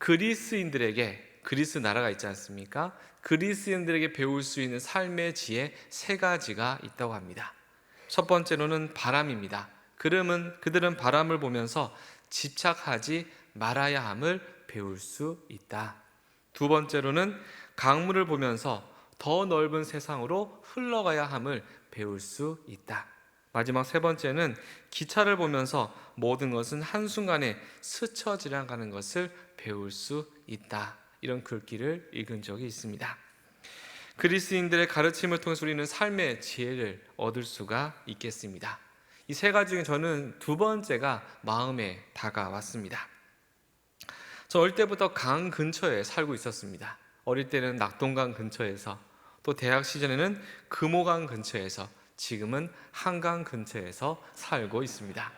그리스인들에게 그리스 나라가 있지 않습니까? 그리스인들에게 배울 수 있는 삶의 지혜 세 가지가 있다고 합니다. 첫 번째로는 바람입니다. 그름은 그들은 바람을 보면서 집착하지 말아야 함을 배울 수 있다. 두 번째로는 강물을 보면서 더 넓은 세상으로 흘러가야 함을 배울 수 있다. 마지막 세 번째는 기차를 보면서 모든 것은 한순간에 스쳐 지나가는 것을 배울 수 있다. 이런 글귀를 읽은 적이 있습니다. 그리스인들의 가르침을 통해서 우리는 삶의 지혜를 얻을 수가 있겠습니다. 이 세 가지 중에 저는 두 번째가 마음에 다가왔습니다. 저 어릴 때부터 강 근처에 살고 있었습니다. 어릴 때는 낙동강 근처에서 또 대학 시절에는 금호강 근처에서 지금은 한강 근처에서 살고 있습니다.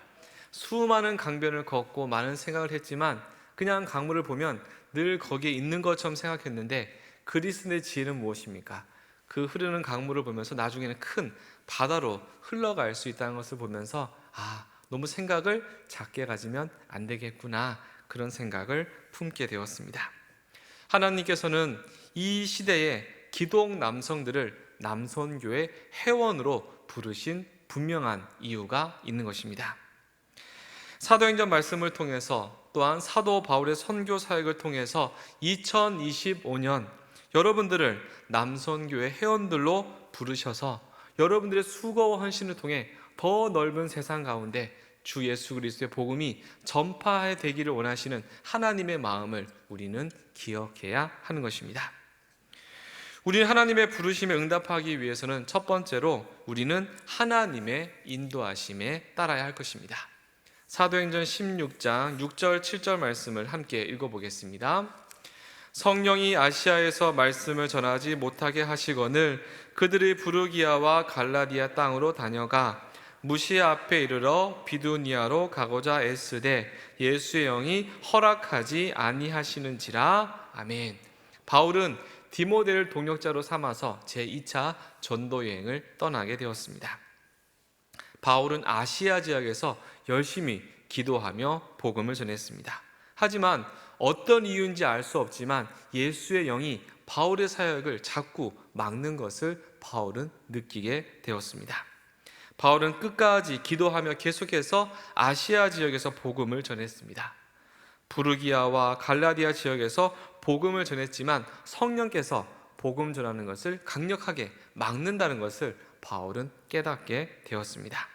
수많은 강변을 걷고 많은 생각을 했지만 그냥 강물을 보면 늘 거기에 있는 것처럼 생각했는데 그리스의 지혜는 무엇입니까? 그 흐르는 강물을 보면서 나중에는 큰 바다로 흘러갈 수 있다는 것을 보면서 아, 너무 생각을 작게 가지면 안 되겠구나. 그런 생각을 품게 되었습니다. 하나님께서는 이 시대의 기독 남성들을 남선교의 회원으로 부르신 분명한 이유가 있는 것입니다. 사도행전 말씀을 통해서 또한 사도 바울의 선교 사역을 통해서 2025년 여러분들을 남선교의 회원들로 부르셔서 여러분들의 수고와 헌신을 통해 더 넓은 세상 가운데 주 예수 그리스도의 복음이 전파해 되기를 원하시는 하나님의 마음을 우리는 기억해야 하는 것입니다. 우리는 하나님의 부르심에 응답하기 위해서는 첫 번째로 우리는 하나님의 인도하심에 따라야 할 것입니다. 사도행전 16장 6절 7절 말씀을 함께 읽어보겠습니다. 성령이 아시아에서 말씀을 전하지 못하게 하시거늘 그들이 부르기아와 갈라디아 땅으로 다녀가 무시아 앞에 이르러 비두니아로 가고자 애쓰되 예수의 영이 허락하지 아니하시는지라 아멘. 바울은 디모데를 동역자로 삼아서 제2차 전도 여행을 떠나게 되었습니다. 바울은 아시아 지역에서 열심히 기도하며 복음을 전했습니다. 하지만 어떤 이유인지 알 수 없지만 예수의 영이 바울의 사역을 자꾸 막는 것을 바울은 느끼게 되었습니다. 바울은 끝까지 기도하며 계속해서 아시아 지역에서 복음을 전했습니다. 부르기아와 갈라디아 지역에서 복음을 전했지만 성령께서 복음 전하는 것을 강력하게 막는다는 것을 바울은 깨닫게 되었습니다.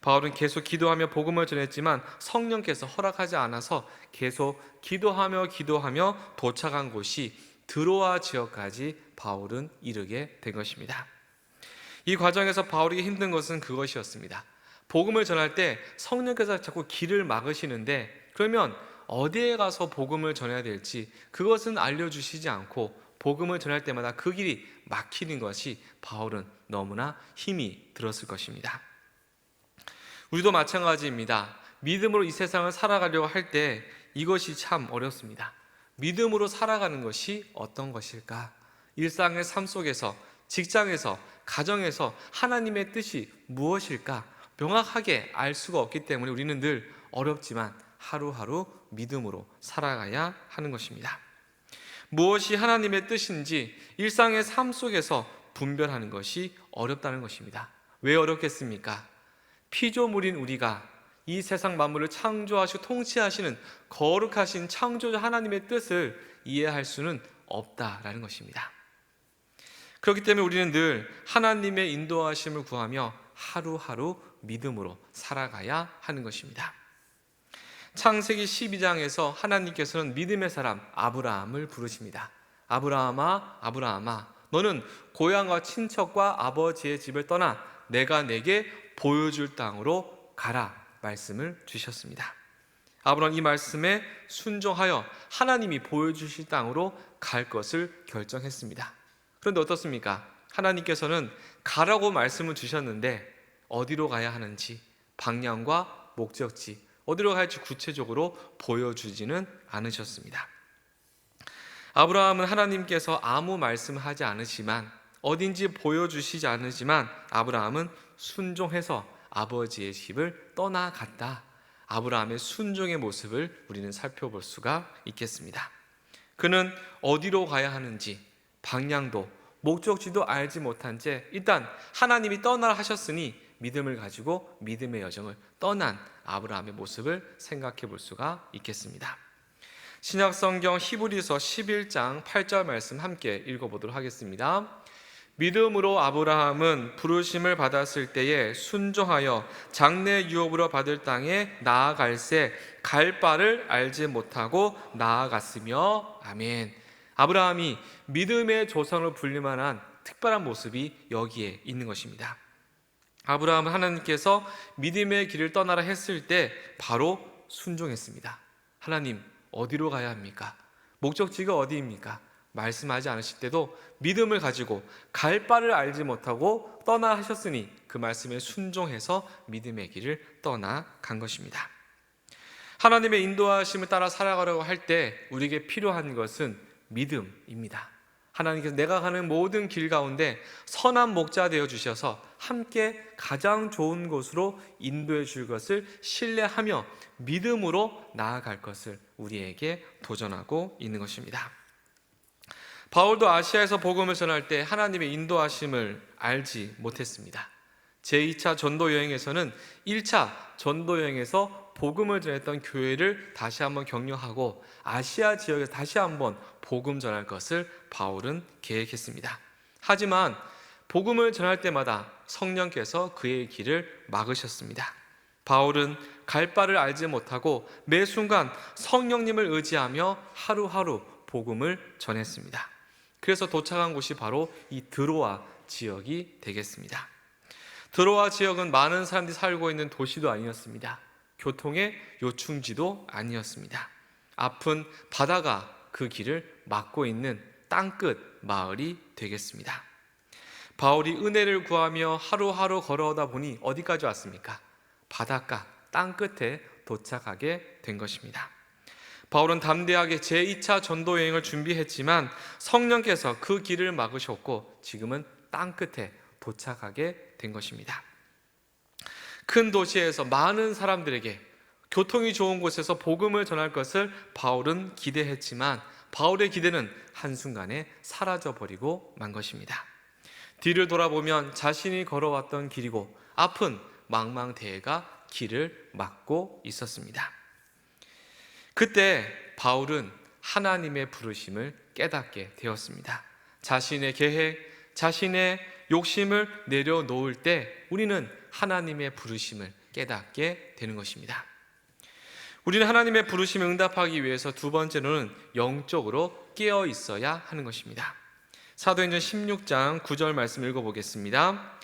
바울은 계속 기도하며 복음을 전했지만 성령께서 허락하지 않아서 계속 기도하며 기도하며 도착한 곳이 드로아 지역까지 바울은 이르게 된 것입니다. 이 과정에서 바울이 힘든 것은 그것이었습니다. 복음을 전할 때 성령께서 자꾸 길을 막으시는데 그러면 어디에 가서 복음을 전해야 될지 그것은 알려주시지 않고 복음을 전할 때마다 그 길이 막히는 것이 바울은 너무나 힘이 들었을 것입니다. 우리도 마찬가지입니다. 믿음으로 이 세상을 살아가려고 할 때 이것이 참 어렵습니다. 믿음으로 살아가는 것이 어떤 것일까? 일상의 삶 속에서, 직장에서, 가정에서 하나님의 뜻이 무엇일까? 명확하게 알 수가 없기 때문에 우리는 늘 어렵지만 하루하루 믿음으로 살아가야 하는 것입니다. 무엇이 하나님의 뜻인지 일상의 삶 속에서 분별하는 것이 어렵다는 것입니다. 왜 어렵겠습니까? 피조물인 우리가 이 세상 만물을 창조하시고 통치하시는 거룩하신 창조자 하나님의 뜻을 이해할 수는 없다라는 것입니다. 그렇기 때문에 우리는 늘 하나님의 인도하심을 구하며 하루하루 믿음으로 살아가야 하는 것입니다. 창세기 12장에서 하나님께서는 믿음의 사람 아브라함을 부르십니다. 아브라함아, 아브라함아, 너는 고향과 친척과 아버지의 집을 떠나 내가 내게 보여줄 땅으로 가라 말씀을 주셨습니다. 아브라함 이 말씀에 순종하여 하나님이 보여주실 땅으로 갈 것을 결정했습니다. 그런데 어떻습니까? 하나님께서는 가라고 말씀을 주셨는데 어디로 가야 하는지 방향과 목적지 어디로 갈지 구체적으로 보여주지는 않으셨습니다. 아브라함은 하나님께서 아무 말씀하지 않으시만 어딘지 보여주시지 않으지만 아브라함은 순종해서 아버지의 집을 떠나갔다. 아브라함의 순종의 모습을 우리는 살펴볼 수가 있겠습니다. 그는 어디로 가야 하는지 방향도 목적지도 알지 못한 채 일단 하나님이 떠나라 하셨으니 믿음을 가지고 믿음의 여정을 떠난 아브라함의 모습을 생각해 볼 수가 있겠습니다. 신약 성경 히브리서 11장 8절 말씀 함께 읽어 보도록 하겠습니다. 믿음으로 아브라함은 부르심을 받았을 때에 순종하여 장래 유업으로 받을 땅에 나아갈새 갈 바를 알지 못하고 나아갔으며 아멘. 아브라함이 믿음의 조상으로 불릴 만한 특별한 모습이 여기에 있는 것입니다. 아브라함은 하나님께서 믿음의 길을 떠나라 했을 때 바로 순종했습니다. 하나님 어디로 가야 합니까? 목적지가 어디입니까? 말씀하지 않으실 때도 믿음을 가지고 갈 바를 알지 못하고 떠나 하셨으니 그 말씀에 순종해서 믿음의 길을 떠나간 것입니다. 하나님의 인도하심을 따라 살아가려고 할 때 우리에게 필요한 것은 믿음입니다. 하나님께서 내가 가는 모든 길 가운데 선한 목자 되어 주셔서 함께 가장 좋은 곳으로 인도해 줄 것을 신뢰하며 믿음으로 나아갈 것을 우리에게 도전하고 있는 것입니다. 바울도 아시아에서 복음을 전할 때 하나님의 인도하심을 알지 못했습니다. 제2차 전도 여행에서는 1차 전도 여행에서 복음을 전했던 교회를 다시 한번 격려하고 아시아 지역에서 다시 한번 복음 전할 것을 바울은 계획했습니다. 하지만 복음을 전할 때마다 성령께서 그의 길을 막으셨습니다. 바울은 갈 바를 알지 못하고 매 순간 성령님을 의지하며 하루하루 복음을 전했습니다. 그래서 도착한 곳이 바로 이 드로아 지역이 되겠습니다. 드로아 지역은 많은 사람들이 살고 있는 도시도 아니었습니다. 교통의 요충지도 아니었습니다. 아픈 바다가 그 길을 막고 있는 땅끝 마을이 되겠습니다. 바울이 은혜를 구하며 하루하루 걸어오다 보니 어디까지 왔습니까? 바닷가 땅 끝에 도착하게 된 것입니다. 바울은 담대하게 제2차 전도 여행을 준비했지만 성령께서 그 길을 막으셨고 지금은 땅 끝에 도착하게 된 것입니다. 큰 도시에서 많은 사람들에게 교통이 좋은 곳에서 복음을 전할 것을 바울은 기대했지만 바울의 기대는 한순간에 사라져 버리고 만 것입니다. 뒤를 돌아보면 자신이 걸어왔던 길이고 아픈 망망대해가 길을 막고 있었습니다. 그때 바울은 하나님의 부르심을 깨닫게 되었습니다. 자신의 계획, 자신의 욕심을 내려놓을 때 우리는 하나님의 부르심을 깨닫게 되는 것입니다. 우리는 하나님의 부르심에 응답하기 위해서 두 번째로는 영적으로 깨어 있어야 하는 것입니다. 사도행전 16장 9절 말씀 읽어보겠습니다.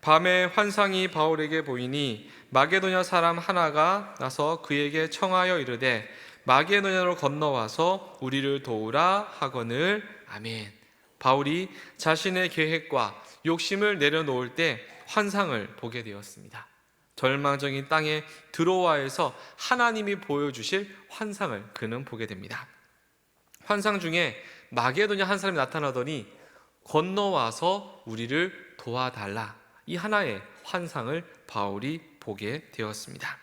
밤에 환상이 바울에게 보이니 마게도냐 사람 하나가 나서 그에게 청하여 이르되 마게도냐로 건너와서 우리를 도우라 하거늘 아멘. 바울이 자신의 계획과 욕심을 내려놓을 때 환상을 보게 되었습니다. 절망적인 땅에 드로와에서 하나님이 보여주실 환상을 그는 보게 됩니다. 환상 중에 마게도냐 한 사람이 나타나더니 건너와서 우리를 도와달라. 이 하나의 환상을 바울이 보게 되었습니다.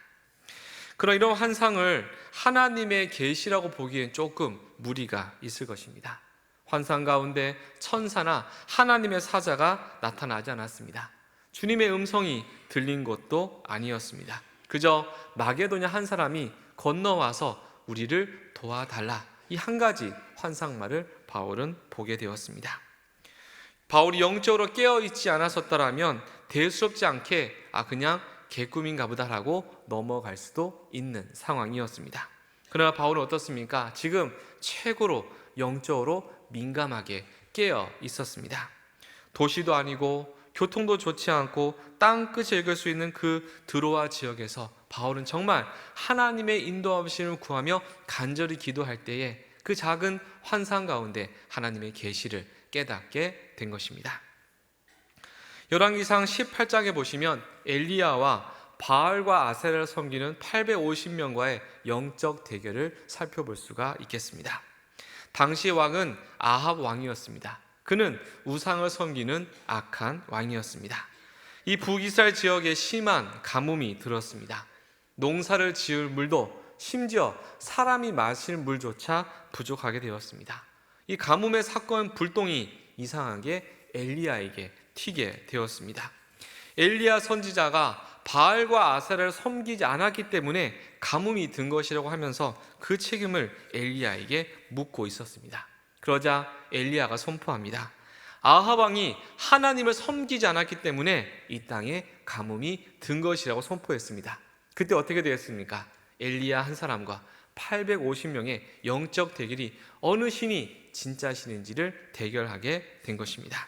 그런 이런 환상을 하나님의 계시라고 보기엔 조금 무리가 있을 것입니다. 환상 가운데 천사나 하나님의 사자가 나타나지 않았습니다. 주님의 음성이 들린 것도 아니었습니다. 그저 마게도냐 한 사람이 건너와서 우리를 도와달라. 이 한 가지 환상말을 바울은 보게 되었습니다. 바울이 영적으로 깨어 있지 않았었더라면 대수롭지 않게 아 그냥 개꿈인가 보다라고 넘어갈 수도 있는 상황이었습니다. 그러나 바울은 어떻습니까? 지금 최고로 영적으로 민감하게 깨어 있었습니다. 도시도 아니고 교통도 좋지 않고 땅 끝에 읽을 수 있는 그 드로아 지역에서 바울은 정말 하나님의 인도하심을 구하며 간절히 기도할 때에 그 작은 환상 가운데 하나님의 계시를 깨닫게 된 것입니다. 열왕기상 18장에 보시면 엘리야와 바알과 아세라를 섬기는 850명과의 영적 대결을 살펴볼 수가 있겠습니다. 당시 왕은 아합 왕이었습니다. 그는 우상을 섬기는 악한 왕이었습니다. 이 북이스라엘 지역에 심한 가뭄이 들었습니다. 농사를 지을 물도 심지어 사람이 마실 물조차 부족하게 되었습니다. 이 가뭄의 사건 불똥이 이상하게 엘리야에게 튀게 되었습니다. 엘리야 선지자가 바알과 아세라를 섬기지 않았기 때문에 가뭄이 든 것이라고 하면서 그 책임을 엘리야에게 묻고 있었습니다. 그러자 엘리야가 선포합니다. 아합 왕이 하나님을 섬기지 않았기 때문에 이 땅에 가뭄이 든 것이라고 선포했습니다. 그때 어떻게 되었습니까? 엘리야 한 사람과 850명의 영적 대결이 어느 신이 진짜 신인지를 대결하게 된 것입니다.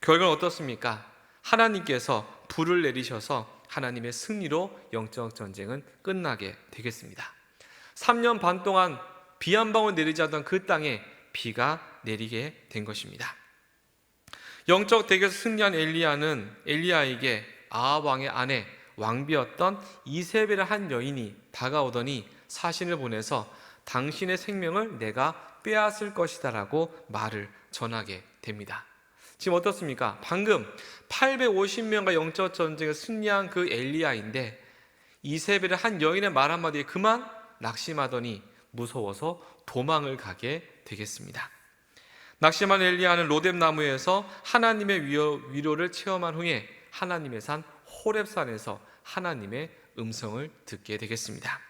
결과는 어떻습니까? 하나님께서 불을 내리셔서 하나님의 승리로 영적 전쟁은 끝나게 되겠습니다. 3년 반 동안 비 한 방울 내리지 않던 그 땅에 비가 내리게 된 것입니다. 영적 대결에서 승리한 엘리야는 엘리야에게 아합 왕의 아내 왕비였던 이세벨의 한 여인이 다가오더니 사신을 보내서 당신의 생명을 내가 빼앗을 것이다라고 말을 전하게 됩니다. 지금 어떻습니까? 방금 850명과 영적 전쟁에 승리한 그 엘리야인데 이세벨의 한 여인의 말 한마디에 그만 낙심하더니 무서워서 도망을 가게 되겠습니다. 낙심한 엘리야는 로뎀 나무에서 하나님의 위로, 를 체험한 후에 하나님의 산 호렙산에서 하나님의 음성을 듣게 되겠습니다.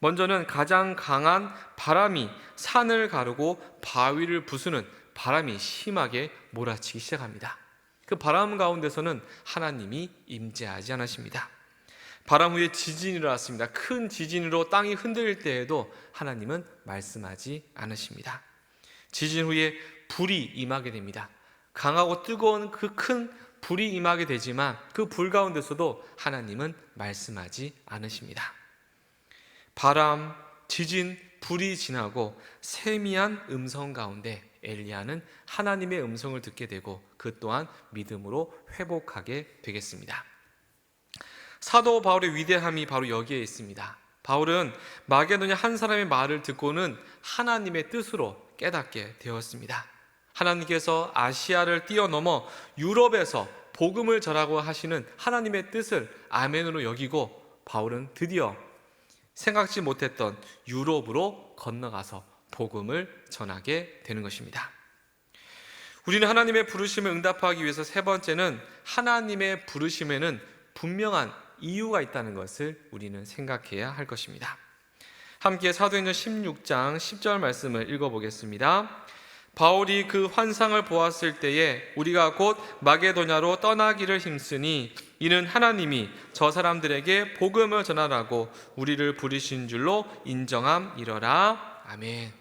먼저는 가장 강한 바람이 산을 가르고 바위를 부수는 바람이 심하게 몰아치기 시작합니다. 그 바람 가운데서는 하나님이 임재하지 않으십니다. 바람 후에 지진이 일어났습니다. 큰 지진으로 땅이 흔들릴 때에도 하나님은 말씀하지 않으십니다. 지진 후에 불이 임하게 됩니다. 강하고 뜨거운 그 큰 불이 임하게 되지만 그 불 가운데서도 하나님은 말씀하지 않으십니다. 바람, 지진, 불이 지나고 세미한 음성 가운데 엘리야는 하나님의 음성을 듣게 되고 그 또한 믿음으로 회복하게 되겠습니다. 사도 바울의 위대함이 바로 여기에 있습니다. 바울은 마게도냐 한 사람의 말을 듣고는 하나님의 뜻으로 깨닫게 되었습니다. 하나님께서 아시아를 뛰어넘어 유럽에서 복음을 전하고 하시는 하나님의 뜻을 아멘으로 여기고 바울은 드디어 생각지 못했던 유럽으로 건너가서 복음을 전하게 되는 것입니다. 우리는 하나님의 부르심을 응답하기 위해서 세 번째는 하나님의 부르심에는 분명한 이유가 있다는 것을 우리는 생각해야 할 것입니다. 함께 사도행전 16장 10절 말씀을 읽어보겠습니다. 바울이 그 환상을 보았을 때에 우리가 곧 마게도냐로 떠나기를 힘쓰니 이는 하나님이 저 사람들에게 복음을 전하라고 우리를 부르신 줄로 인정함이러라. 아멘.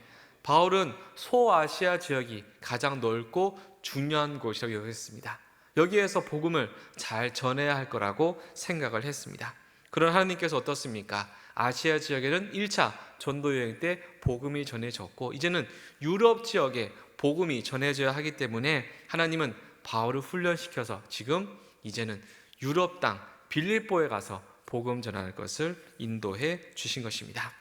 바울은 소아시아 지역이 가장 넓고 중요한 곳이라고 여겼습니다. 여기에서 복음을 잘 전해야 할 거라고 생각을 했습니다. 그런 하나님께서 어떻습니까? 아시아 지역에는 1차 전도 여행 때 복음이 전해졌고 이제는 유럽 지역에 복음이 전해져야 하기 때문에 하나님은 바울을 훈련시켜서 지금 이제는 유럽 땅 빌립보에 가서 복음 전할 것을 인도해 주신 것입니다.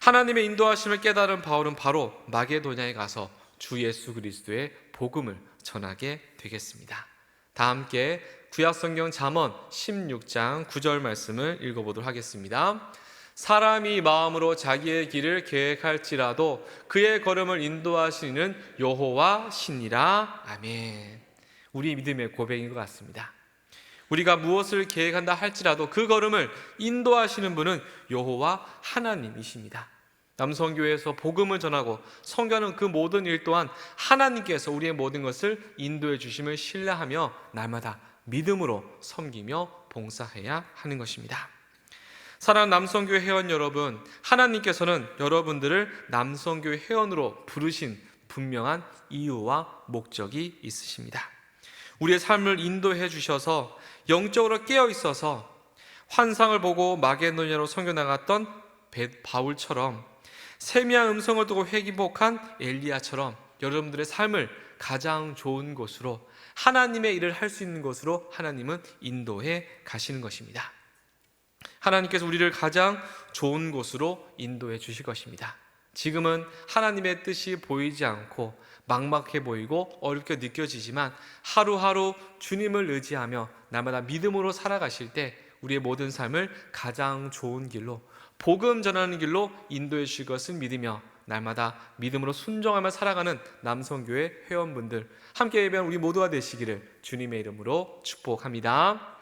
하나님의 인도하심을 깨달은 바울은 바로 마게도냐에 가서 주 예수 그리스도의 복음을 전하게 되겠습니다. 다 함께 구약성경 잠언 16장 9절 말씀을 읽어보도록 하겠습니다. 사람이 마음으로 자기의 길을 계획할지라도 그의 걸음을 인도하시는 여호와 신이라 아멘. 우리 믿음의 고백인 것 같습니다. 우리가 무엇을 계획한다 할지라도 그 걸음을 인도하시는 분은 여호와 하나님이십니다. 남성교회에서 복음을 전하고 성교하는 그 모든 일 또한 하나님께서 우리의 모든 것을 인도해 주심을 신뢰하며 날마다 믿음으로 섬기며 봉사해야 하는 것입니다. 사랑하는 남성교회 회원 여러분, 하나님께서는 여러분들을 남성교회 회원으로 부르신 분명한 이유와 목적이 있으십니다. 우리의 삶을 인도해 주셔서 영적으로 깨어 있어서 환상을 보고 마게도냐로 선교 나갔던 바울처럼 세미한 음성을 두고 회기복한 엘리야처럼 여러분들의 삶을 가장 좋은 곳으로 하나님의 일을 할 수 있는 곳으로 하나님은 인도해 가시는 것입니다. 하나님께서 우리를 가장 좋은 곳으로 인도해 주실 것입니다. 지금은 하나님의 뜻이 보이지 않고 막막해 보이고 어렵게 느껴지지만 하루하루 주님을 의지하며 날마다 믿음으로 살아가실 때 우리의 모든 삶을 가장 좋은 길로 복음 전하는 길로 인도해 주실 것을 믿으며 날마다 믿음으로 순종하며 살아가는 남성교회 회원분들 함께 예배한 우리 모두가 되시기를 주님의 이름으로 축복합니다.